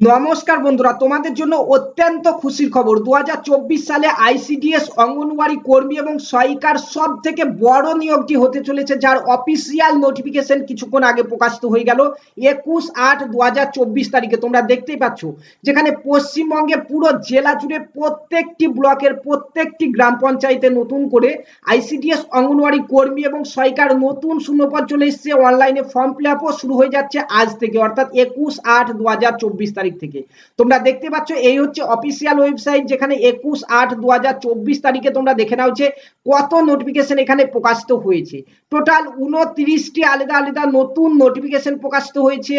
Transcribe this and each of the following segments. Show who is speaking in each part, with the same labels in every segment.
Speaker 1: নমস্কার বন্ধুরা, তোমাদের জন্য অত্যন্ত খুশির খবর। দু হাজার চব্বিশ সালে আইসিডিএস অঙ্গনওয়াড়ি কর্মী এবং সহায়িকার সব থেকে বড় নিয়োগটি হতে চলেছে, যার অফিসিয়াল নোটিফিকেশন কিছুক্ষণ আগে প্রকাশিত হয়ে গেল, একুশ আট দু তারিখে। তোমরা দেখতেই পাচ্ছ, যেখানে পশ্চিমবঙ্গে পুরো জেলা জুড়ে প্রত্যেকটি ব্লকের প্রত্যেকটি গ্রাম পঞ্চায়েতে নতুন করে আইসিডিএস অঙ্গনওয়াড়ি কর্মী এবং সহায়িকার নতুন শূন্যপদ চলে এসছে। অনলাইনে ফর্ম ফিল শুরু হয়ে যাচ্ছে আজ থেকে, অর্থাৎ একুশ আট দু তারিখ। থেকে। তোমরা দেখতে পাচ্ছ, এই হচ্ছে অফিসিয়াল ওয়েবসাইট যেখানে একুশ আট দু তারিখে তোমরা দেখে নাও যে কত নোটিফিকেশন এখানে প্রকাশিত হয়েছে। টোটাল উনত্রিশটি আলাদা আলাদা নতুন নোটিফিকেশন প্রকাশিত হয়েছে।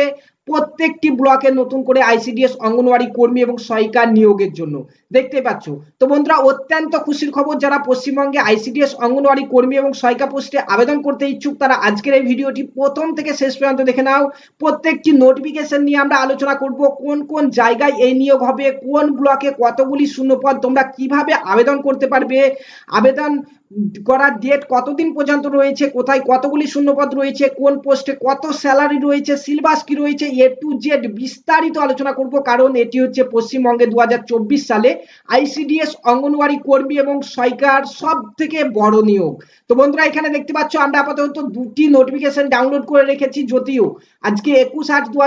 Speaker 1: প্রত্যেকটি ব্লকে নতুন করে আইসিডিএস অঙ্গনওয়াড়ি কর্মী এবং সহায়িকা নিয়োগের জন্য। দেখতে পাচ্ছ? তো বন্ধুরা, অত্যন্ত খুশির খবর, যারা পশ্চিমবঙ্গে আইসিডিএস অঙ্গনওয়াড়ি কর্মী এবং সহায়িকা পোস্টে আবেদন করতে ইচ্ছুক, তারা আজকের এই ভিডিওটি প্রথম থেকে শেষ পর্যন্ত দেখে নাও। প্রত্যেকটি নোটিফিকেশন নিয়ে আমরা আলোচনা করব, কোন কোন জায়গায় এই নিয়োগ হবে, কোন ব্লকে কতগুলি শূন্যপদ, তোমরা কীভাবে আবেদন করতে পারবে, আবেদন করার ডেট কতদিন পর্যন্ত রয়েছে, কোথায় কতগুলি শূন্যপদ রয়েছে, কোন পোস্টে কত স্যালারি রয়েছে সিলেবাস কি রয়েছে এ টু জেড বিস্তারিত আলোচনা করব, কারণ এটি হচ্ছে পশ্চিমবঙ্গে দু সালে আইসিডিএস অঙ্গনওয়াড়ি কর্মী এবং সরকার সব থেকে বড় নিয়োগ। তো বন্ধুরা, এখানে দেখতে পাচ্ছ, আমরা আপাতত দুটি নোটিফিকেশন ডাউনলোড করে রেখেছি যদিও আজকে একুশ আট দু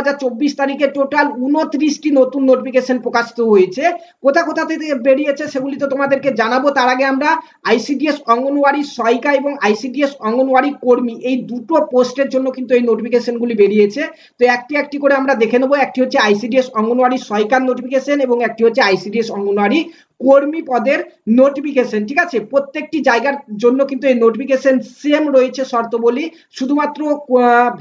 Speaker 1: তারিখে টোটাল উনত্রিশটি নতুন নোটিফিকেশন প্রকাশিত হয়েছে। কোথা কোথা থেকে বেরিয়েছে সেগুলি তো তোমাদেরকে জানাব। তার আগে আমরা আইসিডিএস অঙ্গনওয়াড়ি সহায়িকা এবং আইসিডিএস অঙ্গনওয়াড়ি কর্মী এই দুটো পোস্টের জন্য কিন্তু এই নোটিফিকেশনগুলি বেরিয়েছে। তো একটি একটি করে আমরা দেখে নেব। একটি হচ্ছে আইসিডিএস অঙ্গনওয়াড়ি সহায়িকার নোটিফিকেশন এবং একটি হচ্ছে আইসিডিএস অঙ্গনওয়াড়ি কর্মী পদের নোটিফিকেশন ঠিক আছে? প্রত্যেকটি জায়গার জন্য কিন্তু এই নোটিফিকেশন সেম রয়েছে শর্ত বলি শুধুমাত্র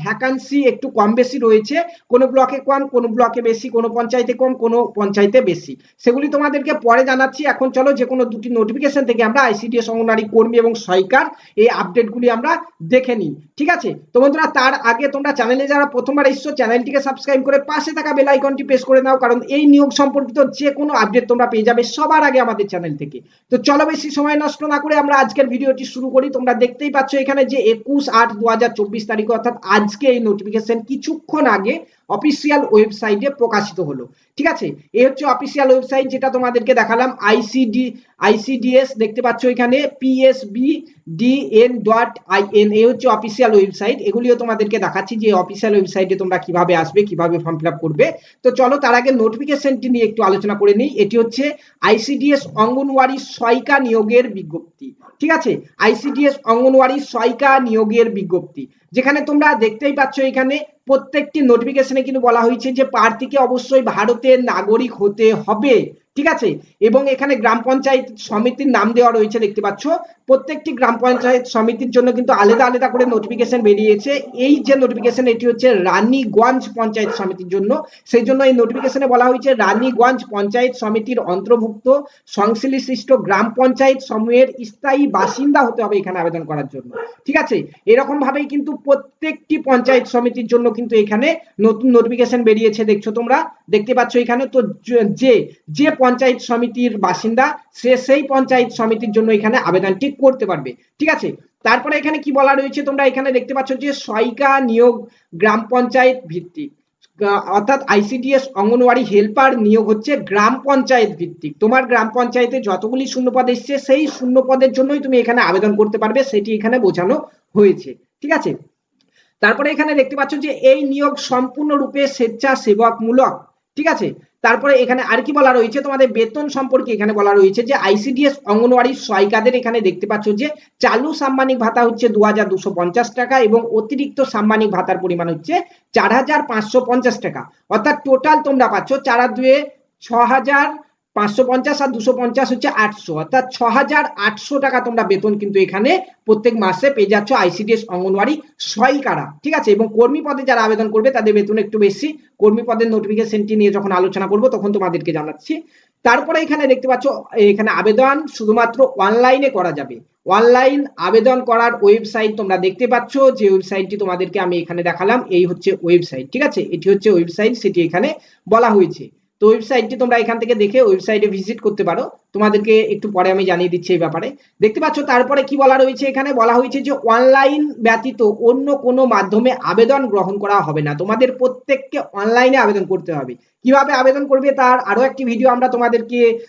Speaker 1: ভ্যাকান্সি একটু কম বেশি রয়েছে। কোনো ব্লকে কম, কোনো ব্লকে বেশি, কোনো পঞ্চায়েতে কম, কোনো পঞ্চায়েতে বেশি। সেগুলি তোমাদেরকে পরে জানাচ্ছি। এখন চলো যে কোনো দুটি নোটিফিকেশন থেকে আমরা আইসিডিএস অঙ্গনওয়াড়ি কর্মী এবং সহায়িকার এই আপডেটগুলি আমরা দেখে নিই। ঠিক আছে? তো বন্ধুরা, তার আগে তোমরা চ্যানেলে যারা প্রথমবার এসছো চ্যানেলটিকে সাবস্ক্রাইব করে পাশে থাকা বেল আইকনটি প্রেস করে নাও, কারণ এই নিয়োগ সম্পর্কিত যে কোনো আপডেট তোমরা পেয়ে যাবে সবার আগে আমাদের চ্যানেল থেকে। তো চলো বেশি সময় নষ্ট না করে আমরা আজকের ভিডিওটি শুরু করি। তোমরা দেখতেই পাচ্ছ এখানে যে একুশ আট দু তারিখ অর্থাৎ আজকে এই নোটিফিকেশন কিছুক্ষণ আগে অফিসিয়াল ওয়েবসাইটে প্রকাশিত হলো। ঠিক আছে? এই হচ্ছে অফিসিয়াল ওয়েবসাইট যেটা তোমাদেরকে দেখালাম আইসিডি আইসিডিএস দেখতে পাচ্ছ এখানে পিএসবি ডিএন ডট আইএন এই হচ্ছে অফিসিয়াল ওয়েবসাইট এগুলিও তোমাদেরকে দেখাচ্ছি যে অফিসিয়াল ওয়েবসাইটে তোমরা কীভাবে আসবে, কীভাবে ফর্ম ফিল আপ করবে। তো চলো, তার আগে নোটিফিকেশনটি নিয়ে একটু আলোচনা করে নিই। এটি হচ্ছে আইসিডিএস অঙ্গনওয়াড়ি সহায়িকা নিয়োগের বিজ্ঞপ্তি। ঠিক আছে? আইসিডিএস অঙ্গনওয়াড়ি সহায়িকা নিয়োগের বিজ্ঞপ্তি। যেখানে তোমরা দেখতেই পাচ্ছ এখানে প্রত্যেকটি নোটিফিকেশনে কিন্তু বলা হয়েছে যে প্রার্থীকে অবশ্যই ভারতের নাগরিক হতে হবে। ঠিক আছে? এবং এখানে গ্রাম পঞ্চায়েত সমিতির নাম দেওয়া রয়েছে, দেখতে পাচ্ছ। প্রত্যেকটি গ্রাম পঞ্চায়েত সমিতির জন্য কিন্তু আলাদা আলাদা করে নোটিফিকেশন বেরিয়েছে। এই যে নোটিফিকেশন এটি হচ্ছে রানীগঞ্জ পঞ্চায়েত সমিতির জন্য। সেই জন্য এই নোটিফিকেশনে বলা হয়েছে, রানীগঞ্জ পঞ্চায়েত সমিতির অন্তর্ভুক্ত সংশ্লিষ্ট গ্রাম পঞ্চায়েত সমূহের স্থায়ী বাসিন্দা হতে হবে এখানে আবেদন করার জন্য। ঠিক আছে? এরকম ভাবেই কিন্তু প্রত্যেকটি পঞ্চায়েত সমিতির জন্য কিন্তু এখানে নতুন নোটিফিকেশন বেরিয়েছে, দেখছ তোমরা? দেখতে পাচ্ছ এখানে তো যে যে পঞ্চায়েত সমিতির বাসিন্দা, সে সেই পঞ্চায়েত সমিতির জন্য এখানে আবেদনটি করতে পারবে। ঠিক আছে? তারপরে এখানে কি বলা রয়েছে? তোমরা এখানে দেখতে পাচ্ছ যে সহায়িকা নিয়োগ গ্রাম পঞ্চায়েত ভিত্তিক। অর্থাৎ আইসিডিএস অঙ্গনওয়াড়ি হেল্পার নিয়োগ হচ্ছে গ্রাম পঞ্চায়েত ভিত্তিক। তোমার গ্রাম পঞ্চায়েতে যতগুলি শূন্যপদ এসছে, সেই শূন্যপদের জন্যই তুমি এখানে আবেদন করতে পারবে, সেটি এখানে বোঝানো হয়েছে। ঠিক আছে? তারপরে এখানে দেখতে পাচ্ছ যে এই নিয়োগ সম্পূর্ণরূপে স্বেচ্ছাসেবকমূলক। ঠিক আছে? তারপরে এখানে আর কি বলা রয়েছে? তোমাদের বেতন সম্পর্কে এখানে বলা রয়েছে যে আইসিডিএস অঙ্গনওয়াড়ি সহায়িকাদের এখানে দেখতে পাচ্ছ যে চালু সাম্মানিক ভাতা হচ্ছে দু টাকা এবং অতিরিক্ত সাম্মানিক ভাতার পরিমাণ হচ্ছে চার হাজার পাঁচশো পঞ্চাশ টাকা। অর্থাৎ টোটাল তোমরা পাচ্ছ চার দুয়ে ছ পাঁচশো পঞ্চাশ আর দুশো পঞ্চাশ হচ্ছে আটশো। অর্থাৎ ছ আটশো টাকা তোমরা বেতন কিন্তু এখানে প্রত্যেক মাসে পেয়ে যাচ্ছ আইসিডিএস অঙ্গনওয়াড়ি সহায়িকারা ঠিক আছে? এবং কর্মী পদে যারা আবেদন করবে, তাদের বেতন একটু বেশি। কর্মী পদের নোটিফিকেশনটি নিয়ে যখন আলোচনা করব, তখন তোমাদেরকে জানাচ্ছি। তারপরে এখানে দেখতে পাচ্ছ, এখানে আবেদন শুধুমাত্র অনলাইনে করা যাবে। অনলাইন আবেদন করার ওয়েবসাইট তোমরা দেখতে পাচ্ছ। যে ওয়েবসাইটটি তোমাদেরকে আমি এখানে দেখালাম, এই হচ্ছে ওয়েবসাইট ঠিক আছে? এটি হচ্ছে ওয়েবসাইট সেটি এখানে বলা হয়েছে। তো ওয়েবসাইটটি তোমরা এখান থেকে দেখে ওয়েবসাইটে ভিজিট করতে পারো। তোমাদেরকে একটু পরে আমি জানিয়ে দিচ্ছি এই ব্যাপারে। দেখতে পাচ্ছ, তারপরে কি বলা রয়েছে এখানে? বলা হয়েছে যে অনলাইন ব্যতীত অন্য কোনো মাধ্যমে আবেদন গ্রহণ করা হবে না। তোমাদের প্রত্যেককে অনলাইনে আবেদন করতে হবে। কীভাবে আবেদন করবে তার আরও একটি ভিডিও আমরা তোমাদেরকে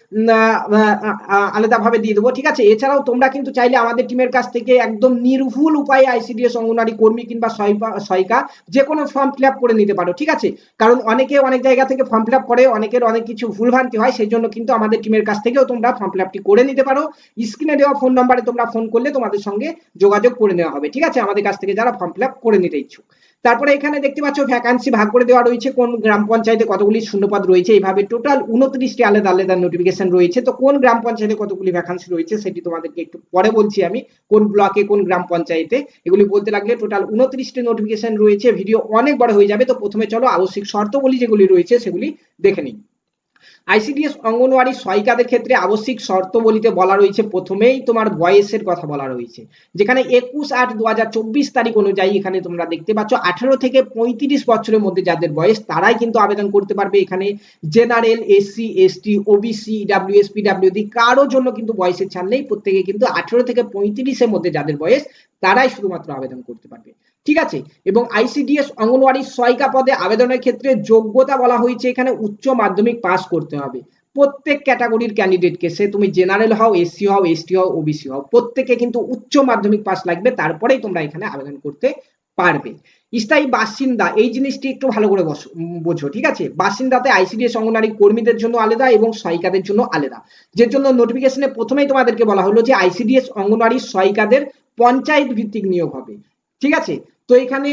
Speaker 1: আলাদাভাবে দিয়ে দেবো, ঠিক আছে? এছাড়াও তোমরা কিন্তু চাইলে আমাদের টিমের কাছ থেকে একদম নির্ভুল উপায়ে আইসিডিএস অঙ্গনারী কর্মী কিংবা সহায়িকা- যে কোনো ফর্ম ফিল করে নিতে পারো, ঠিক আছে? কারণ অনেকে অনেক জায়গা থেকে ফর্ম ফিল করে, অনেকের অনেক কিছু ভুলভ্রান্তি হয় সেই জন্য কিন্তু আমাদের টিমের কাছ থেকেও তোমরা ফর্ম ফিল করে নিতে পারো। স্ক্রিনে দেওয়া ফোন নাম্বারে তোমরা ফোন করলে তোমাদের সঙ্গে যোগাযোগ করে নেওয়া হবে, ঠিক আছে? আমাদের কাছ থেকে যারা ফর্ম ফিল আপ করে নিতে ইচ্ছুক। তারপরে এখানে দেখতে পাচ্ছ ভ্যাকান্সি ভাগ করে দেওয়া রয়েছে, কোন গ্রাম পঞ্চায়েতে কতগুলি শূন্যপদ রয়েছে এইভাবে টোটাল উনত্রিশটি আলাদা আলাদা নোটিফিকেশন রয়েছে। তো কোন গ্রাম পঞ্চায়েতে কতগুলি ভ্যাকান্সি রয়েছে সেটি তোমাদেরকে একটু পরে বলছি আমি, কোন ব্লকে কোন গ্রাম পঞ্চায়েতে, এগুলি বলতে লাগলে টোটাল উনত্রিশটি নোটিফিকেশন রয়েছে ভিডিও অনেক বড় হয়ে যাবে। তো প্রথমে চলো আবশ্যিক শর্তবলী যেগুলি রয়েছে সেগুলি দেখে নিই। আইসিডিএস অঙ্গনওয়াড়ি সহায়িকাদের ক্ষেত্রে আবশ্যিক শর্ত বলিতে বলা রয়েছে, প্রথমেই তোমার বয়সের কথা বলা রয়েছে। যেখানে একুশ আট দু তারিখ অনুযায়ী এখানে তোমরা দেখতে পাচ্ছ, আঠেরো থেকে পঁয়ত্রিশ বছরের মধ্যে যাদের বয়স, তারাই কিন্তু আবেদন করতে পারবে এখানে। General, SC, ST, OBC EWS PWD, কারোর জন্য কিন্তু বয়সের ছাড় নেই। প্রত্যেকে কিন্তু আঠেরো থেকে পঁয়ত্রিশের মধ্যে যাদের বয়স, তারাই শুধুমাত্র আবেদন করতে পারবে। ঠিক আছে? এবং আইসিডিএস অঙ্গনওয়াড়ি সহায়িকা পদে আবেদনের ক্ষেত্রে যোগ্যতা বলা হয়েছে, এখানে উচ্চ মাধ্যমিক পাস করতে হবে। প্রত্যেক ক্যাটাগরির ক্যান্ডিডেটকে, সে তুমি জেনারেল হও এসসি হও এসটি হও, ওবিসি হও, প্রত্যেকে কিন্তু উচ্চ মাধ্যমিক পাস লাগবে, তারপরেই তোমরা এখানে আবেদন করতে পারবে। স্থায়ী বাসিন্দা, এই জিনিসটি একটু ভালো করে বোঝো, ঠিক আছে? বাসিন্দাতে আইসিডিএস অঙ্গনারী কর্মীদের জন্য আলাদা এবং সহায়িকাদের জন্য আলাদা। যে জন্য নোটিফিকেশনে প্রথমেই তোমাদেরকে বলা হলো যে আইসিডিএস অঙ্গনওয়াড়ি সহায়িকাদের পঞ্চায়েত ভিত্তিক নিয়োগ হবে। ঠিক আছে? তো এখানে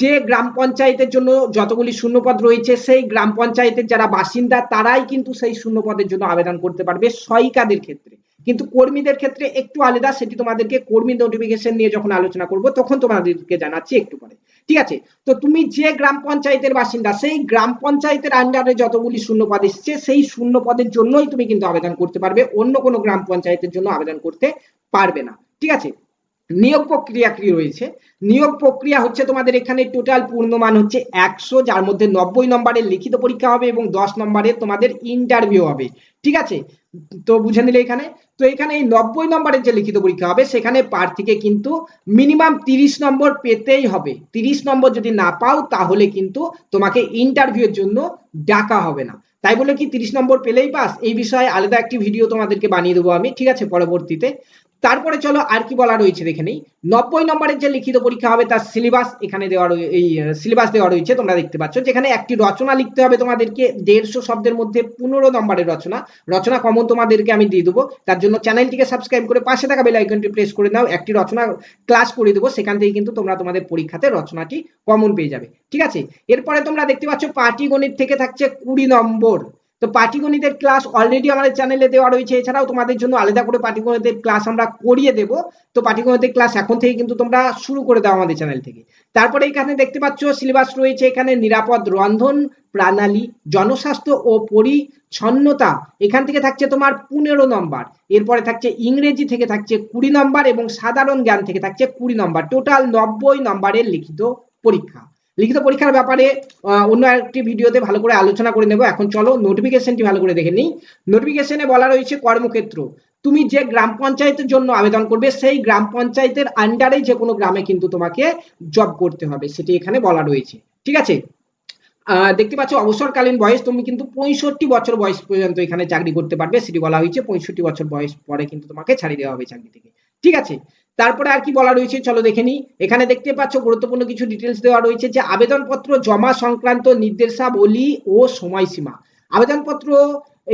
Speaker 1: যে গ্রাম পঞ্চায়েতের জন্য যতগুলি শূন্যপদ রয়েছে, সেই গ্রাম পঞ্চায়েতের যারা বাসিন্দা, তারাই কিন্তু সেই শূন্যপদের জন্য আবেদন করতে পারবে সহায়িকাদের ক্ষেত্রে। কিন্তু কর্মীদের ক্ষেত্রে একটু আলাদা, সেটি তোমাদেরকে কর্মী নোটিফিকেশন নিয়ে যখন আলোচনা করব, তখন তোমাদেরকে জানাচ্ছি একটু পরে। ঠিক আছে? তো তুমি যে গ্রাম পঞ্চায়েতের বাসিন্দা, সেই গ্রাম পঞ্চায়েতের আন্ডারে যতগুলি শূন্যপদ এসছে, সেই শূন্যপদের জন্যই তুমি কিন্তু আবেদন করতে পারবে, অন্য কোনো গ্রাম পঞ্চায়েতের জন্য আবেদন করতে পারবে না। ঠিক আছে? নিয়োগ প্রক্রিয়া কি রয়েছে? নিয়োগ প্রক্রিয়া হচ্ছে তোমাদের এখানে টোটাল পূর্ণমান হচ্ছে একশো, যার মধ্যে নব্বই নম্বরের লিখিত পরীক্ষা হবে এবং দশ নম্বরের তোমাদের ইন্টারভিউ হবে। ঠিক আছে? তো বুঝে নিলে এখানে? তো এখানে এই নব্বই নম্বরের যে লিখিত পরীক্ষা হবে, সেখানে প্রার্থীকে কিন্তু মিনিমাম তিরিশ নম্বর পেতেই হবে। তিরিশ নম্বর যদি না পাও, তাহলে কিন্তু তোমাকে ইন্টারভিউর জন্য ডাকা হবে না। তাই বলে কি তিরিশ নম্বর পেলেই পাস এই বিষয়ে আলাদা একটি ভিডিও তোমাদেরকে বানিয়ে দেবো আমি। ঠিক আছে? পরবর্তীতে। তারপরে চলো আর কি বলা রয়েছে দেখে নেই। নব্বই নম্বরের যে লিখিত পরীক্ষা হবে, তার সিলেবাস এখানে দেওয়া এই সিলেবাস দেওয়া রয়েছে, তোমরা দেখতে পাচ্ছ। যেখানে একটি রচনা লিখতে হবে তোমাদেরকে, দেড়শো শব্দের মধ্যে পনেরো নম্বরের রচনা। রচনা কমন তোমাদেরকে আমি দিয়ে দেবো। তার জন্য চ্যানেলটিকে সাবস্ক্রাইব করে পাশে থাকা বেল আইকনটি প্রেস করে নাও। একটি রচনা ক্লাস করে দেবো, সেখান থেকে কিন্তু তোমরা তোমাদের পরীক্ষাতে রচনাটি কমন পেয়ে যাবে। ঠিক আছে? এরপরে তোমরা দেখতে পাচ্ছ, পাটি গণিত থেকে থাকছে কুড়ি নম্বর। তো পাটিগণিতের ক্লাস অলরেডি আমাদের চ্যানেলে দেওয়া রয়েছে। এছাড়াও তোমাদের জন্য আলাদা করে পাটিগণিতের ক্লাস আমরা করিয়ে দেব। তো পাটিগণিতের ক্লাস এখন থেকে কিন্তু তোমরা শুরু করে দাও আমাদের চ্যানেল থেকে। তারপরে এখানে দেখতে পাচ্ছ সিলেবাস রয়েছে এখানে নিরাপদ রন্ধন প্রণালী, জনস্বাস্থ্য ও পরিচ্ছন্নতা। এখান থেকে থাকছে তোমার পনেরো নম্বর। এরপরে থাকছে ইংরেজি থেকে থাকছে কুড়ি নম্বর এবং সাধারণ জ্ঞান থেকে থাকছে কুড়ি নম্বর। টোটাল নব্বই নম্বরের লিখিত পরীক্ষা। লিখিত পরীক্ষার ব্যাপারে অন্য একটি ভিডিওতে ভালো করে আলোচনা করে নেব। এখন চলো নোটিফিকেশনটি ভালো করে দেখে নিই। নোটিফিকেশনে বলা রয়েছে কর্মক্ষেত্র। তুমি যে গ্রাম পঞ্চায়েতের জন্য আবেদন করবে, সেই গ্রাম পঞ্চায়েতের আন্ডারে যে কোনো গ্রামে কিন্তু তোমাকে জব করতে হবে। সেটি এখানে বলা রয়েছে। ঠিক আছে? দেখতে পাচ্ছ, অবসরকালীন বয়স তুমি কিন্তু পঁয়ষট্টি বছর বয়স পর্যন্ত এখানে চাকরি করতে পারবে। সেটি বলা হয়েছে পঁয়ষট্টি বছর বয়স পরে কিন্তু তোমাকে ছাড়িয়ে দেওয়া হবে চাকরি থেকে। ঠিক আছে? তারপরে আর কি বলা রয়েছে, চলো দেখে নি এখানে দেখতে পাচ্ছ গুরুত্বপূর্ণ কিছু ডিটেলস দেওয়া রয়েছে যে আবেদনপত্র জমা সংক্রান্ত নির্দেশাবলী ও সময়সীমা। আবেদনপত্র,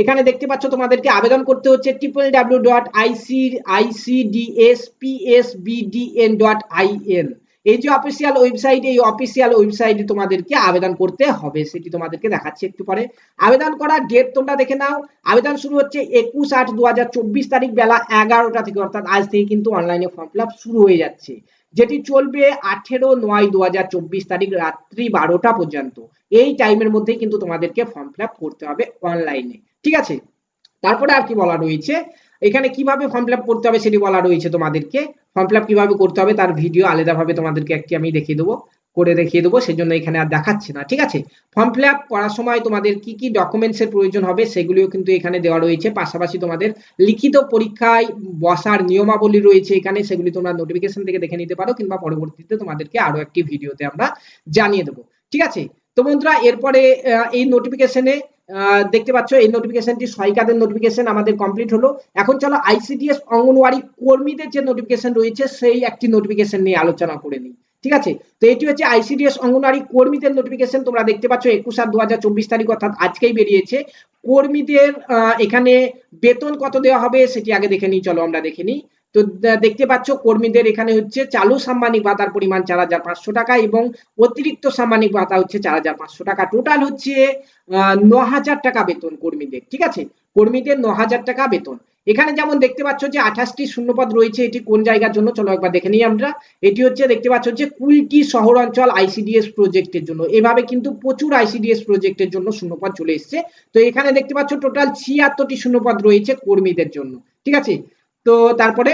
Speaker 1: এখানে দেখতে পাচ্ছ তোমাদেরকে আবেদন করতে হচ্ছে triple W dot IC ICDS PSBDN dot IN এই যে অফিসিয়াল ওয়েবসাইট এই অফিসিয়াল ওয়েবসাইটে তোমাদেরকে আবেদন করতে হবে, সেটি তোমাদেরকে দেখাচ্ছি একটু পরে। আবেদন করার ডেট তোমরা দেখে নাও। আবেদন শুরু হচ্ছে একুশ আট দু তারিখ বেলা এগারোটা থেকে, অর্থাৎ আজ থেকে কিন্তু অনলাইনে ফর্ম ফিল শুরু হয়ে যাচ্ছে, যেটি চলবে আঠেরো নয় দু তারিখ রাত্রি বারোটা পর্যন্ত। এই টাইমের মধ্যেই কিন্তু তোমাদেরকে ফর্ম ফিল করতে হবে অনলাইনে ঠিক আছে? তারপরে আর কি বলা রয়েছে? এখানে কীভাবে ফর্ম ফিল করতে হবে সেটি বলা রয়েছে তোমাদেরকে। ফর্ম ফিল কীভাবে করতে হবে তার ভিডিও আলাদাভাবে তোমাদেরকে একটি আমি দেখিয়ে দেবো, করে দেখিয়ে দেবো, সেজন্য এখানে আর দেখাচ্ছি না, ঠিক আছে? ফর্ম ফিল করার সময় তোমাদের কি কি ডকুমেন্টস এর প্রয়োজন হবে সেগুলিও কিন্তু এখানে দেওয়া রয়েছে। পাশাপাশি তোমাদের লিখিত পরীক্ষায় বসার নিয়মাবলী রয়েছে এখানে, সেগুলি তোমরা নোটিফিকেশন থেকে দেখে নিতে পারো কিংবা পরবর্তীতে তোমাদেরকে আরও একটি ভিডিওতে আমরা জানিয়ে দেবো, ঠিক আছে? তো বন্ধুরা, এরপরে এই নোটিফিকেশনে দেখতে পাচ্ছ, এই নোটিফিকেশনটি সহায়িকাদের নোটিফিকেশন আমাদের কমপ্লিট হলো। এখন চলো আইসিডিএস অঙ্গনওয়াড়ি কর্মীদের যে নোটিফিকেশন রয়েছে, সেই একটি নোটিফিকেশন নিয়ে আলোচনা করে নিই। ঠিক আছে? তো এটি হচ্ছে আইসিডিএস অঙ্গনওয়াড়ি কর্মীদের নোটিফিকেশন তোমরা দেখতে পাচ্ছ, একুশ সাত দু তারিখ অর্থাৎ আজকেই বেরিয়েছে। কর্মীদের এখানে বেতন কত দেওয়া হবে, সেটি আগে দেখে নিই, চলো আমরা দেখে নিই। তো দেখতে পাচ্ছ কর্মীদের এখানে হচ্ছে চালু সাম্মানিক ভাতার পরিমাণ চার হাজার পাঁচশো টাকা এবং অতিরিক্ত সাম্মানিক ভাতা হচ্ছে চার হাজার পাঁচশো টাকা। টোটাল হচ্ছে ন হাজার টাকা বেতন কর্মীদের, ঠিক আছে? কর্মীদের ন হাজার টাকা বেতন। এখানে যেমন দেখতে পাচ্ছ যে আঠাশটি শূন্যপদ রয়েছে, এটি কোন জায়গার জন্য? চলো একবার দেখে নিই আমরা। এটি হচ্ছে দেখতে পাচ্ছ যে কুড়িটি শহর অঞ্চল আইসিডিএস প্রজেক্টের জন্য। এভাবে কিন্তু প্রচুর আইসিডিএস প্রজেক্টের জন্য শূন্যপদ চলে এসছে। তো এখানে দেখতে পাচ্ছ টোটাল ছিয়াত্তরটি শূন্যপদ রয়েছে কর্মীদের জন্য, ঠিক আছে? তো তারপরে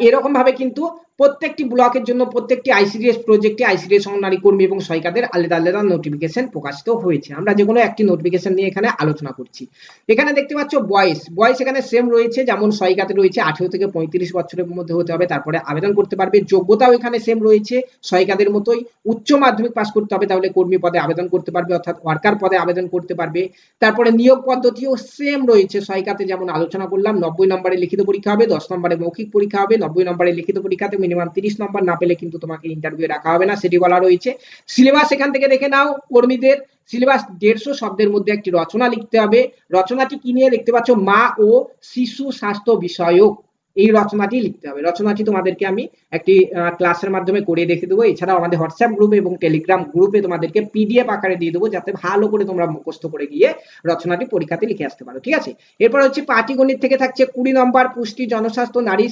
Speaker 1: এরকম ভাবে কিন্তু প্রত্যেকটি ব্লকের জন্য প্রত্যেকটি আইসিডিএস প্রজেক্টে আইসিডিএস অঙ্গনারী কর্মী এবং সহায়িকাদের আলাদা আলাদা নোটিফিকেশন প্রকাশিত হয়েছে। আমরা যে কোনো একটি নোটিফিকেশন নিয়ে এখানে আলোচনা করছি। এখানে দেখতে পাচ্ছ বয়স। বয়স এখানে সেম রয়েছে, যেমন সহায়িকাতে রয়েছে আঠেরো থেকে পঁয়ত্রিশ বছরের মধ্যে হতে হবে, তারপরে আবেদন করতে পারবে। যোগ্যতাও এখানে সেম রয়েছে। সহায়িকাদের মতোই উচ্চ মাধ্যমিক পাস করতে হবে, তাহলে কর্মী পদে আবেদন করতে পারবে, অর্থাৎ ওয়ার্কার পদে আবেদন করতে পারবে। তারপরে নিয়োগ পদ্ধতিও সেম রয়েছে সহায়িকাতে যেমন আলোচনা করলাম, নব্বই নম্বরে লিখিত পরীক্ষা হবে, দশ নম্বরে মৌখিক পরীক্ষা হবে, নব্বই নম্বরে লিখিত পরীক্ষাতে মিনিমাম তিরিশ নম্বর না পেলে কিন্তু তোমাকে ইন্টারভিউ রাখা হবে না, সেটি বলা রয়েছে। সিলেবাস এখান থেকে দেখে নাও, কর্মীদের। সিলেবাস দেড়শো শব্দের মধ্যে একটি রচনা লিখতে হবে। রচনাটি কি নিয়ে দেখতে পাচ্ছ? মা ও শিশু স্বাস্থ্য বিষয়ক। এই রচনাটি লিখতে হবে। রচনাটি তোমাদেরকে আমি একটি ক্লাসের মাধ্যমে করে দেখে দেবো। এছাড়াও আমাদের হোয়াটসঅ্যাপ গ্রুপে এবং টেলিগ্রাম গ্রুপে তোমাদেরকে পিডিএফ আকারে দিয়ে দেবো, যাতে ভালো করে তোমরা মুখস্থ করে গিয়ে রচনাটি পরীক্ষাতে লিখে আসতে পারো। ঠিক আছে? এরপর হচ্ছে পাটিগণিত থেকে থাকছে কুড়ি নম্বর, পুষ্টি, জনস্বাস্থ্য নারী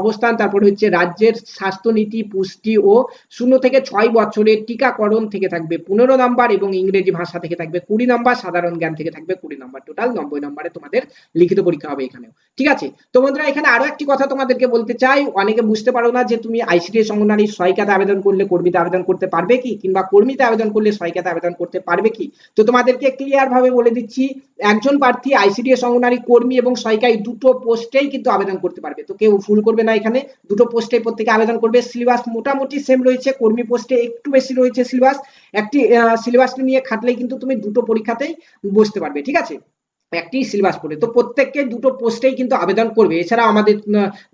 Speaker 1: অবস্থান, তারপর হচ্ছে রাজ্যের স্বাস্থ্যনীতি, পুষ্টি ও শূন্য থেকে ছয় বছরের টিকাকরণ থেকে থাকবে পনেরো নম্বর এবং ইংরেজি ভাষা থেকে থাকবে কুড়ি নম্বর, সাধারণ জ্ঞান থেকে থাকবে কুড়ি নম্বর। টোটাল নব্বই নম্বরে তোমাদের লিখিত পরীক্ষা হবে এখানেও। ঠিক আছে? তো বন্ধুরা, এখানে আরও একটি কথা তোমাদেরকে বলতে চাই। অনেকে বুঝতে পারো না যে তুমি আইসিডিএস অঙ্গনারী সহায়িকাতে আবেদন করলে কর্মীতে আবেদন করতে পারবে কি, কিংবা কর্মীতে আবেদন করলে সহায়িকাতে আবেদন করতে পারবে কি? তো তোমাদেরকে ক্লিয়ার ভাবে বলে দিচ্ছি, একজন প্রার্থী আইসিডিএস অঙ্গনারী কর্মী এবং সহায়িকায় দুটো পোস্টেই কিন্তু আবেদন করতে পারবে। তো কেউ ফুল করবে না এখানে, দুটো পোস্টে প্রত্যেকে আবেদন করবে। সিলেবাস মোটামুটি সেম রয়েছে, কর্মী পোস্টে একটু বেশি রয়েছে সিলেবাস একটি সিলেবাসটি নিয়ে খাটলেই কিন্তু তুমি দুটো পরীক্ষাতেই বসতে পারবে, ঠিক আছে? একটি সিলেবাস পড়ে। তো প্রত্যেককে দুটো পোস্টেই কিন্তু আবেদন করবে। এছাড়া আমাদের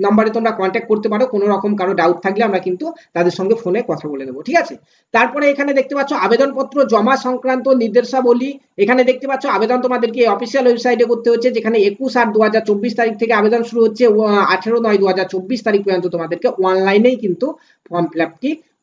Speaker 1: নাম্বারে তোমরা কন্ট্যাক্ট করতে পারো। কোনো রকম কারও ডাউট থাকলে আমরা কিন্তু তাদের সঙ্গে ফোনে কথা বলে নেব, ঠিক আছে? তারপরে এখানে দেখতে পাচ্ছ আবেদনপত্র, জমা সংক্রান্ত নির্দেশাবলী। এখানে দেখতে পাচ্ছ আবেদন তোমাদেরকে অফিসিয়াল ওয়েবসাইটে করতে হচ্ছে, যেখানে একুশ আট দু তারিখ থেকে আবেদন শুরু হচ্ছে আঠেরো নয় দু তারিখ পর্যন্ত তোমাদেরকে অনলাইনেই কিন্তু ফর্ম ফিল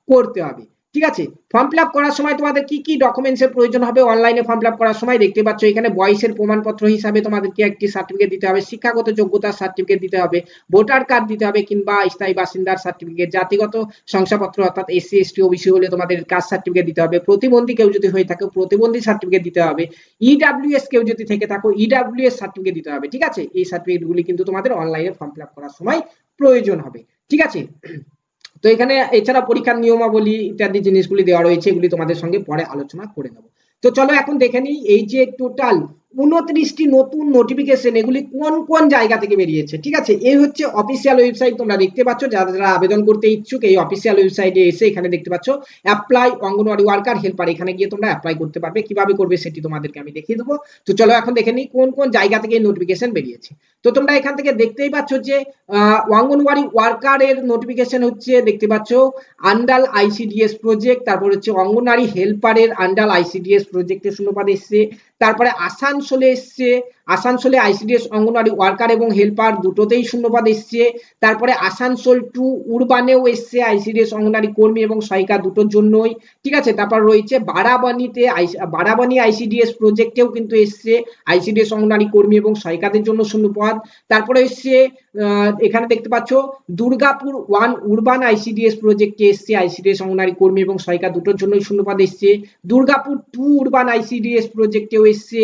Speaker 1: করতে হবে। ঠিক আছে? ফর্ম ফিল করার সময় তোমাদের কি কি ডকুমেন্টসের প্রয়োজন হবে? অনলাইনে ফর্ম ফিল করার সময় দেখতে পাচ্ছ, এখানে বয়সের প্রমাণপত্র হিসাবে তোমাদেরকে একটি সার্টিফিকেট দিতে হবে, শিক্ষাগত যোগ্যতার সার্টিফিকেট দিতে হবে ভোটার কার্ড দিতে হবে কিংবা স্থায়ী বাসিন্দার সার্টিফিকেট জাতিগত শংসাপত্র অর্থাৎ এসসি এসটি ওবিসি হলে তোমাদের কাস্ট সার্টিফিকেট দিতে হবে, প্রতিবন্ধী কেউ যদি হয়ে থাকে, প্রতিবন্ধী সার্টিফিকেট দিতে হবে ইডাব্লিউএস কেউ যদি থেকে থাকো ইডাব্লিউএস সার্টিফিকেট দিতে হবে, ঠিক আছে? এই সার্টিফিকেটগুলি কিন্তু তোমাদের অনলাইনে ফর্ম ফিল করার সময় প্রয়োজন হবে, ঠিক আছে? তো এখানে এছাড়া পরীক্ষার নিয়মাবলী ইত্যাদি জিনিসগুলি দেওয়া রয়েছে, এগুলি তোমাদের সঙ্গে পরে আলোচনা করে নেব। তো চলো এখন দেখে নিই, এই যে টোটাল উনত্রিশটি নতুন নোটিফিকেশন এগুলি কোন কোন জায়গা থেকে বেরিয়েছে, ঠিক আছে? এই হচ্ছে অফিসিয়াল ওয়েবসাইট তোমরা দেখতে পাচ্ছ, যারা যারা আবেদন করতে ইচ্ছুক এই অফিসিয়াল ওয়েবসাইটে এসে এখানে দেখতে পাচ্ছ অ্যাপ্লাই অঙ্গনওয়াড়ি ওয়ার্কার হেল্পার এখানে গিয়ে তোমরা অ্যাপ্লাই করতে পারবে। কীভাবে করবে সেটি তোমাদেরকে আমি দেখিয়ে দেবো। তো চলো এখন দেখে নিই কোন কোন জায়গা থেকে নোটিফিকেশন বেরিয়েছে। তো তোমরা এখান থেকে দেখতেই পাচ্ছ যে অঙ্গনওয়াড়ি ওয়ার্কারের নোটিফিকেশন হচ্ছে, দেখতে পাচ্ছ আন্ডাল আইসিডিএস প্রজেক্ট তারপর হচ্ছে অঙ্গনওয়াড়ি হেল্পারের আন্ডাল আইসিডিএস প্রজেক্টের শূন্যপাদ এসছে। তারপরে আসানসোলে এসছে, আসানসোলে আইসিডিএস অঙ্গনওয়াড়ি ওয়ার্কার এবং হেল্পার দুটোতেই শূন্যপাদ এসছে। তারপরে আসানসোল টু উরবানেও এসছে আইসিডিএস অঙ্গনওয়াড়ি কর্মী এবং সহায়িকা দুটোর জন্যই। ঠিক আছে, তারপর রয়েছে বারাবানিতে বারাবানি আইসিডিএস প্রজেক্টেও কিন্তু এসছে আইসিডিএস অঙ্গনওয়াড়ি কর্মী এবং সহায়িকাদের জন্য শূন্যপদ। তারপরে এসছে এখানে দেখতে পাচ্ছ দুর্গাপুর ওয়ান উরবান আইসিডিএস প্রজেক্টে এসছে, আইসিডিএস অঙ্গনওয়াড়ি কর্মী এবং সহায়িকা দুটোর জন্যই শূন্যপদ এসছে। দুর্গাপুর টু উরবান আইসিডিএস প্রজেক্টেও এসছে।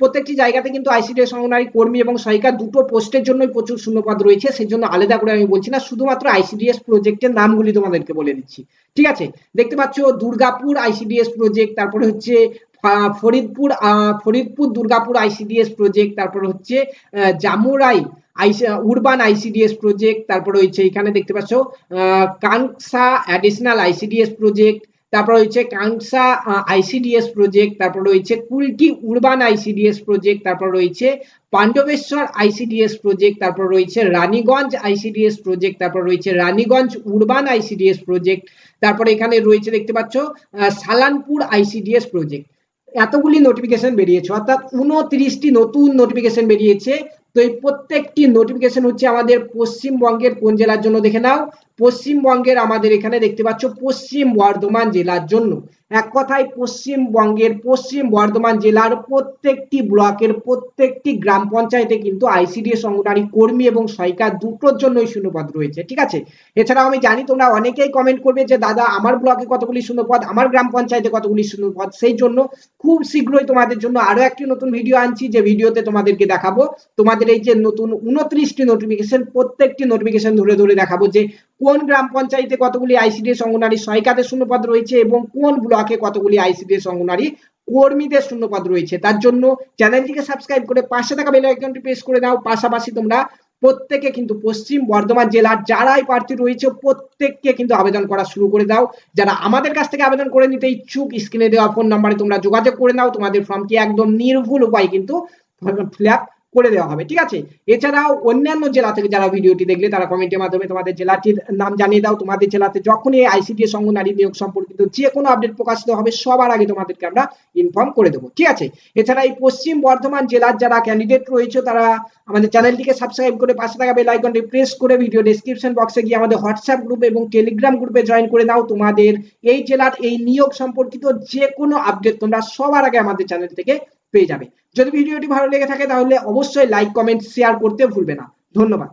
Speaker 1: প্রত্যেকটি জায়গাতে কিন্তু আইসিডিএস অঙ্গনারী কর্মী এবং সহায়িকা দুটো পোস্টের জন্যই প্রচুর শূন্যপদ রয়েছে সেই জন্য আলাদা করে আমি বলছি না, শুধুমাত্র আইসিডিএস প্রজেক্টের নামগুলি তোমাদেরকে বলে দিচ্ছি। ঠিক আছে? দেখতে পাচ্ছ দুর্গাপুর আইসিডিএস প্রজেক্ট তারপরে হচ্ছে ফরিদপুর ফরিদপুর দুর্গাপুর আইসিডিএস প্রজেক্ট তারপর হচ্ছে Jamuria IC urban ICDS project তারপর রয়েছে এখানে দেখতে পাচ্ছ কাংসা অ্যাডিশনাল আইসিডিএস প্রজেক্ট তারপর রয়েছে কাংসা আইসিডিএস প্রজেক্ট তারপর রয়েছে কুলটি উরবান আইসিডিএস প্রজেক্ট তারপর রয়েছে পাণ্ডবেশ্বর আইসিডিএস প্রজেক্ট তারপর রয়েছে রানীগঞ্জ আইসিডিএস প্রজেক্ট তারপর রয়েছে রানীগঞ্জ উরবান আইসিডিএস প্রজেক্ট তারপর এখানে রয়েছে দেখতে পাচ্ছ সালানপুর আইসিডিএস প্রজেক্ট এতগুলি নোটিফিকেশন বেরিয়েছে, অর্থাৎ উনত্রিশটি নতুন নোটিফিকেশন বেরিয়েছে তো এই প্রত্যেকটি নোটিফিকেশন হচ্ছে আমাদের পশ্চিমবঙ্গের কোন জেলার জন্য দেখে নাও। পশ্চিমবঙ্গের আমাদের এখানে দেখতে পাচ্ছ পশ্চিম বর্ধমান জেলার জন্য। এক কথায় পশ্চিমবঙ্গের পশ্চিম বর্ধমান জেলার প্রত্যেকটি ব্লকের প্রত্যেকটি গ্রাম পঞ্চায়েতে কিন্তু আইসিডিএস অঙ্গনারী কর্মী এবং সহায়িকা দুটোর জন্যই শূন্যপদ রয়েছে, ঠিক আছে? এছাড়াও আমি জানি তোমরা অনেকেই কমেন্ট করবে যে, দাদা, আমার ব্লকে কতগুলি শূন্যপদ? আমার গ্রাম পঞ্চায়েতে কতগুলি শূন্যপদ? সেই জন্য খুব শীঘ্রই তোমাদের জন্য আরও একটি নতুন ভিডিও আনছি, যে ভিডিওতে তোমাদেরকে দেখাবো। তোমাদের এই যে নতুন উনত্রিশটি নোটিফিকেশন প্রত্যেকটি নোটিফিকেশন ধরে ধরে দেখাবো যে কোন গ্রাম পঞ্চায়েতে কতগুলি আইসিডিএস অঙ্গনারী সহায়িকাদের শূন্যপদ রয়েছে এবং কোন ব্লকে কতগুলি আইসিডিএস অঙ্গনারী কর্মীদের শূন্যপদ রয়েছে? তার জন্য চ্যানেলটিকে সাবস্ক্রাইব করে পাশে থাকা বেল আইকনটি প্রেস করে দাও। পাশাপাশি তোমরা প্রত্যেকে কিন্তু পশ্চিম বর্ধমান জেলার যারাই প্রার্থী রয়েছে, প্রত্যেককে কিন্তু আবেদন করা শুরু করে দাও। যারা আমাদের কাছ থেকে আবেদন করে নিতে ইচ্ছুক, স্ক্রিনে দেওয়া ফোন নাম্বারে তোমরা যোগাযোগ করে নাও। তোমাদের ফর্মটি একদম নির্ভুল উপায় কিন্তু ফিল আপ করে দেওয়া হবে, ঠিক আছে? এছাড়াও অন্যান্য জেলা থেকে যারা ভিডিওটি দেখলে তারা কমেন্টের মাধ্যমে তোমাদের জেলাটির নাম জানিয়ে দাও। তোমাদের জেলাতে যখনই আইসিডিএস অঙ্গ নারী নিয়োগ সম্পর্কিত যে কোনো আপডেট প্রকাশিত হবে, সবার আগে তোমাদেরকে আমরা ইনফর্ম করে দেবো, ঠিক আছে? এছাড়া এই পশ্চিম বর্ধমান জেলার যারা ক্যান্ডিডেট রয়েছে, তারা আমাদের চ্যানেলটিকে সাবস্ক্রাইব করে পাশে থাকা বেল আইকনটি প্রেস করে ভিডিও ডেসক্রিপশন বক্সে গিয়ে আমাদের হোয়াটসঅ্যাপ গ্রুপ এবং টেলিগ্রাম গ্রুপে জয়েন করে নাও। তোমাদের এই জেলার এই নিয়োগ সম্পর্কিত যে কোনো আপডেট তোমরা সবার আগে আমাদের চ্যানেল থেকে পেয়ে যাবে। যদি ভিডিওটি ভালো লেগে থাকে তাহলে অবশ্যই লাইক কমেন্ট শেয়ার করতে ভুলবে না। ধন্যবাদ।